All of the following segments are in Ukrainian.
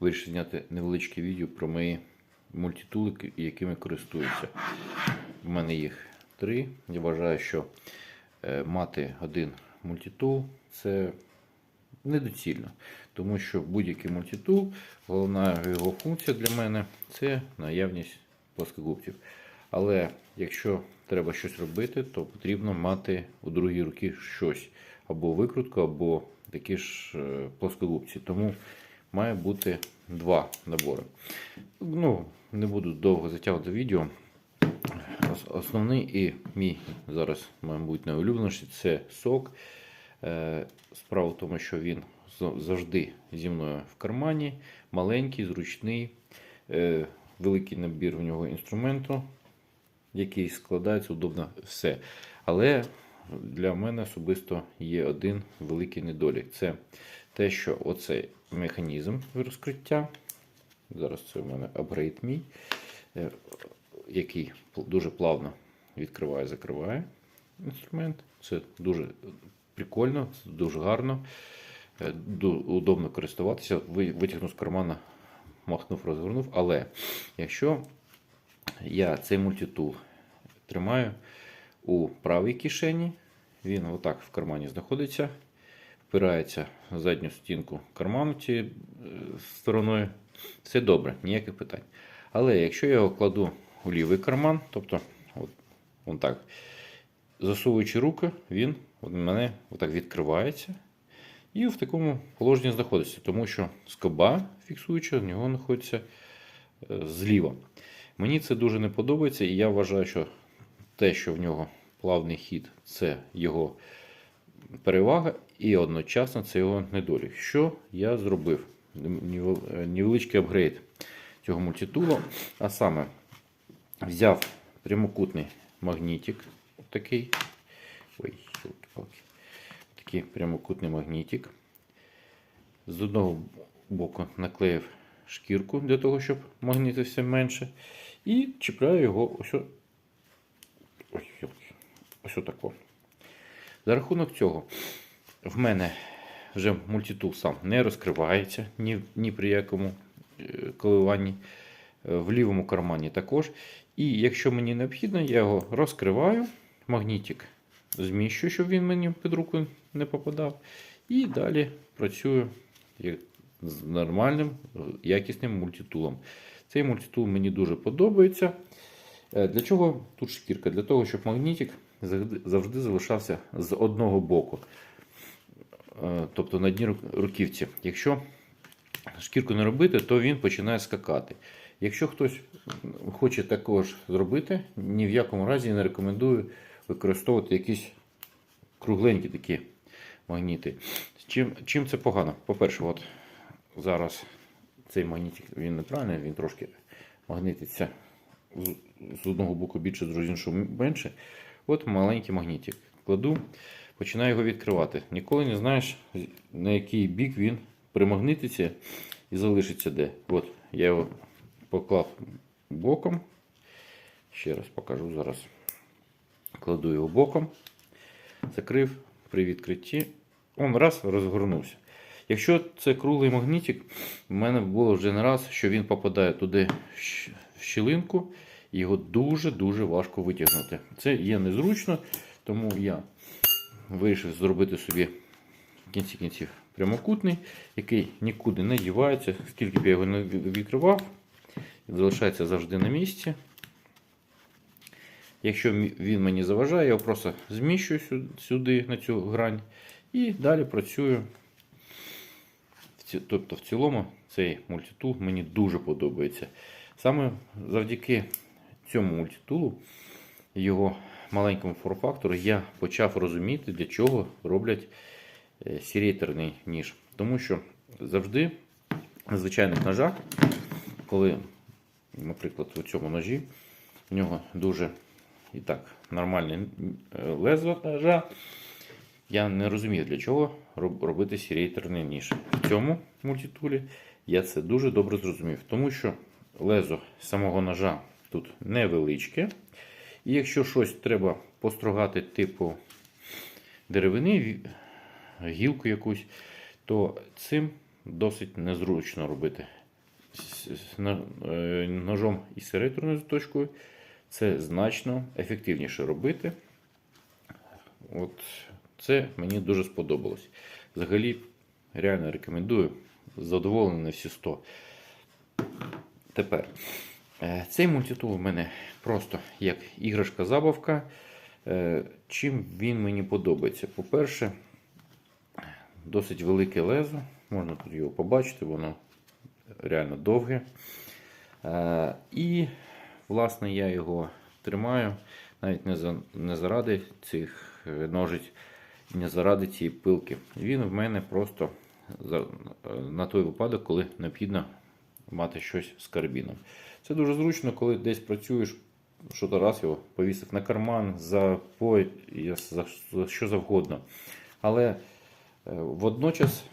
вирішив зняти невеличке відео про мої мультитулики, якими користуюся. У мене їх три. Я вважаю, що е, мати один мультитул це недоцільно. Тому що будь-який мультитул, головна його функція для мене це наявність плоскогубців. Але якщо треба щось робити, то потрібно мати у другій руці щось або викрутку, або такі ж е, плоскогубці. Тому має бути два набори. Ну, не буду довго затягувати відео. Основний і мій зараз, мабуть, найулюбленіший це сок. Е, Справа в тому, що він завжди зі мною в кармані, маленький, зручний, е, великий набір в нього інструменту, який складається удобно все. Але для мене особисто є один великий недолік. Це те, що оцей механізм розкриття. Зараз це у мене апгрейд мій, е, який дуже плавно відкриває, закриває інструмент. Це дуже прикольно, дуже гарно, е, удобно користуватися. Витягнув з кармана, махнув, розгорнув. Але якщо я цей мультитул тримаю у правій кишені, він отак в кармані знаходиться, впирається в задню стінку карману цією е, стороною. Все добре, ніяких питань. Але якщо я його кладу у лівий карман, тобто от, от так, засовуючи руки, він от мене отак відкривається і в такому положенні знаходиться, тому що скоба фіксуюча в нього знаходиться е, зліва. Мені це дуже не подобається, і я вважаю, що те, що в нього плавний хід, це його перевага, і одночасно це його недолік. Що я зробив? Е, Невеличкий апгрейд цього мультитулу, а саме взяв прямокутний магнітик, такий. Ой, Такий прямокутний магнітик. З одного боку наклеїв шкірку для того, щоб магнітився менше. І чіпляю його ось, ось, ось, ось отако. За рахунок цього, в мене вже мультитул сам не розкривається ні, ні при якому е, коливанні. Е, В лівому кармані також. І якщо мені необхідно, я його розкриваю, магнітик зміщую, щоб він мені під руку не попадав. І далі працюю з нормальним, е, якісним мультитулом. Цей мультитул мені дуже подобається. Для чого тут шкірка? Для того, щоб магнітик завжди залишався з одного боку. Е, Тобто на дні руківці. Якщо шкірку не робити, то він починає скакати. Якщо хтось хоче також зробити, ні в якому разі не рекомендую використовувати якісь кругленькі такі магніти. Чим, чим це погано? По-перше, от зараз цей магнітик він неправильний, він трошки магнититься з, одного боку більше, з іншого менше. От маленький магнітик. Кладу, починаю його відкривати. Ніколи не знаєш, на який бік він примагнититься і залишиться де. От я його поклав боком. Ще раз покажу зараз. Кладу його боком, закрив при відкритті. Он раз розгорнувся. Якщо це круглий магнітик, в мене було вже не раз, що він попадає туди в щілинку, його дуже-дуже важко витягнути. Це є незручно, тому я вирішив зробити собі в кінці кінців прямокутний, який нікуди не дівається, скільки б я його не відкривав, залишається завжди на місці. Якщо він мені заважає, я його просто зміщую сюди, на цю грань, і далі працюю. Тобто, в цілому, цей мультитул мені дуже подобається. Саме завдяки цьому мультитулу, його маленькому форм-фактору, я почав розуміти, для чого роблять е, серейтерний ніж. Тому що завжди на звичайних ножах, коли, наприклад, у цьому ножі, в нього дуже і так нормальне лезо ножа, я не розумію, для чого робити серейтерний ніж. В цьому мультитулі я це дуже добре зрозумів, тому що лезо самого ножа тут невеличке. І якщо щось треба постругати типу деревини, гілку якусь, то цим досить незручно робити. е, ножом із серейторною заточкою це значно ефективніше робити. От це мені дуже сподобалось. Взагалі, реально рекомендую. Задоволений на всі 100. Тепер, цей мультитул у мене просто як іграшка-забавка. Е, Чим він мені подобається? По-перше, досить велике лезо. Можна тут його побачити, воно реально довге. Е, І, власне, я його тримаю навіть не, за, не заради цих е, ножиць, не заради цієї пилки. Він в мене просто е, на той випадок, коли необхідно мати щось з карабіном. Це дуже зручно, коли десь працюєш, що то раз його повісив на карман, за пояс, за, що завгодно. Але е, водночас,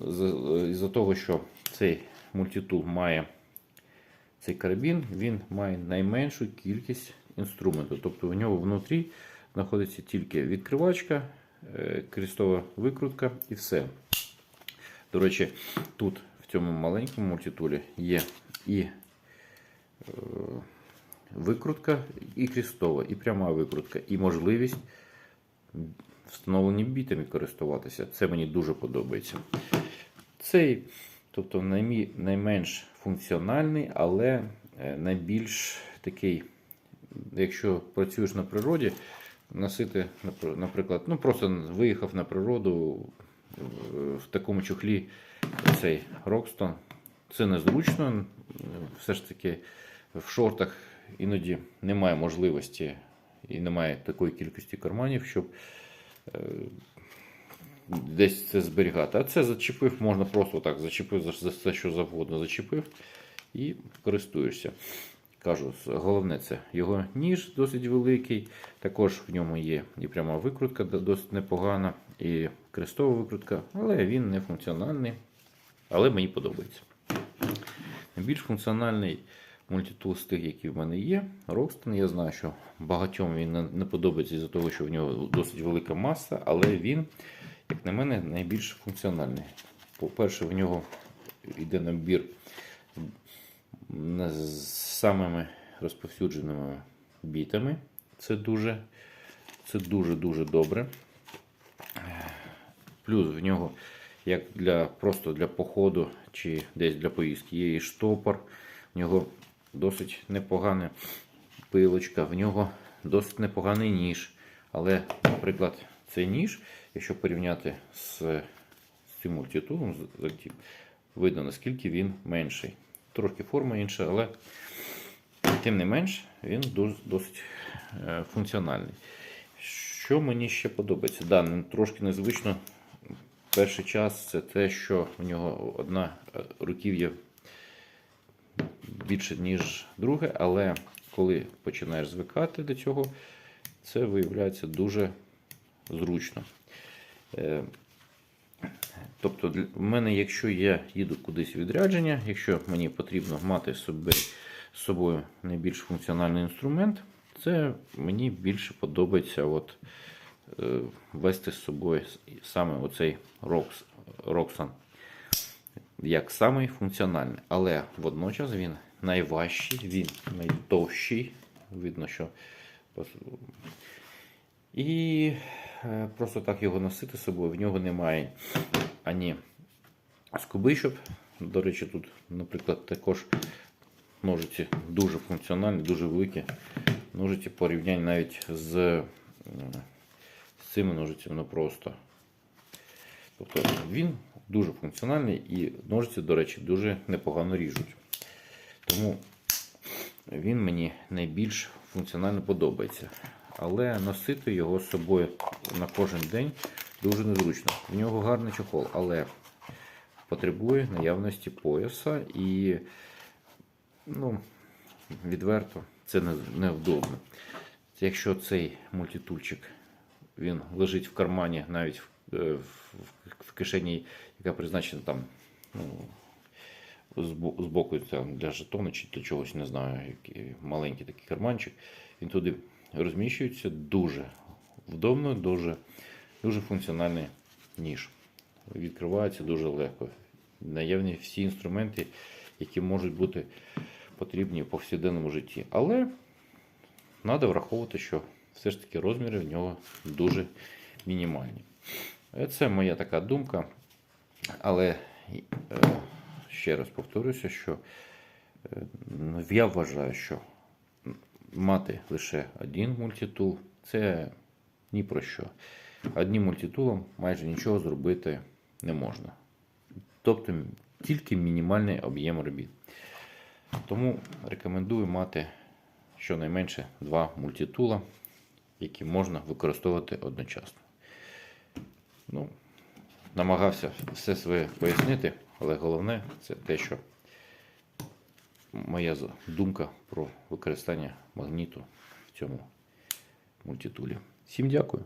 з- із-за того, що цей мультитул має цей карабін, він має найменшу кількість інструменту. Тобто в нього внутрі знаходиться тільки відкривачка, е, крестова викрутка і все. До речі, тут цьому маленькому мультитулі є і е, викрутка, і крестова, і пряма викрутка, і можливість встановлені бітами користуватися. Це мені дуже подобається. Цей, тобто найменш функціональний, але е, найбільш такий, якщо працюєш на природі, носити, наприклад, ну просто виїхав на природу в такому чохлі цей Рокстон. Це незручно. Все ж таки в шортах іноді немає можливості і немає такої кількості карманів, щоб е, десь це зберігати. А це зачепив, можна просто так зачепив за все, що завгодно зачепив і користуєшся. Кажу, головне це його ніж досить великий. Також в ньому є і пряма викрутка досить непогана, і крестова викрутка, але він не функціональний. Але мені подобається. Найбільш функціональний мультитул з тих, які в мене є. Roxton. Я знаю, що багатьом він не- подобається із-за того, що в нього досить велика маса, але він, як на мене, найбільш функціональний. По-перше, в нього йде набір з самими розповсюдженими бітами. Це дуже, це дуже-дуже добре. Плюс в нього, як для просто для походу чи десь для поїздки, є і штопор. В нього досить непогана пилочка, в нього досить непоганий ніж. Але, наприклад, цей ніж, якщо порівняти з, цим мультитулом, видно наскільки він менший. Трошки форма інша, але тим не менш він досить е, функціональний. Що мені ще подобається? Да, трошки незвично. Перший час це те, що в нього одна е, руків'я більше, ніж друге, але коли починаєш звикати до цього, це виявляється дуже зручно. Е, Тобто, в мене, якщо я їду кудись відрядження, якщо мені потрібно мати собі, з собою найбільш функціональний інструмент, це мені більше подобається от, вести з собою саме оцей Roxanne як самий функціональний. Але водночас він найважчий, він найдовший. Видно, що і е, просто так його носити з собою, в нього немає ані скобищок. До речі, тут, наприклад, також ножиці дуже функціональні, дуже великі. Ножиці порівняння навіть е, з цими ножицями ну просто. Тобто він дуже функціональний і ножиці, до речі, дуже непогано ріжуть. Тому він мені найбільш функціонально подобається. Але носити його з собою на кожен день дуже незручно. В нього гарний чохол, але потребує наявності пояса і ну, відверто це не- невдобно. Якщо цей мультитульчик він лежить в кармані, навіть в, е, в, кишені, яка призначена там ну, збоку там, для жетону чи для чогось, не знаю, який маленький такий карманчик, він туди розміщується дуже вдобно, дуже, дуже функціональний ніж. Відкривається дуже легко. Наявні всі інструменти, які можуть бути потрібні в повсякденному житті. Але треба враховувати, що все ж таки розміри в нього дуже мінімальні. Це моя така думка. Але е, ще раз повторюся, що е, я вважаю, що мати лише один мультитул це ні про що. Одним мультитулом майже нічого зробити не можна. Тобто тільки мінімальний об'єм робіт. Тому рекомендую мати щонайменше два мультитула, які можна використовувати одночасно. Ну, намагався все своє пояснити, але головне це те, що моя думка про використання магніту в цьому мультитулі. Всім дякую.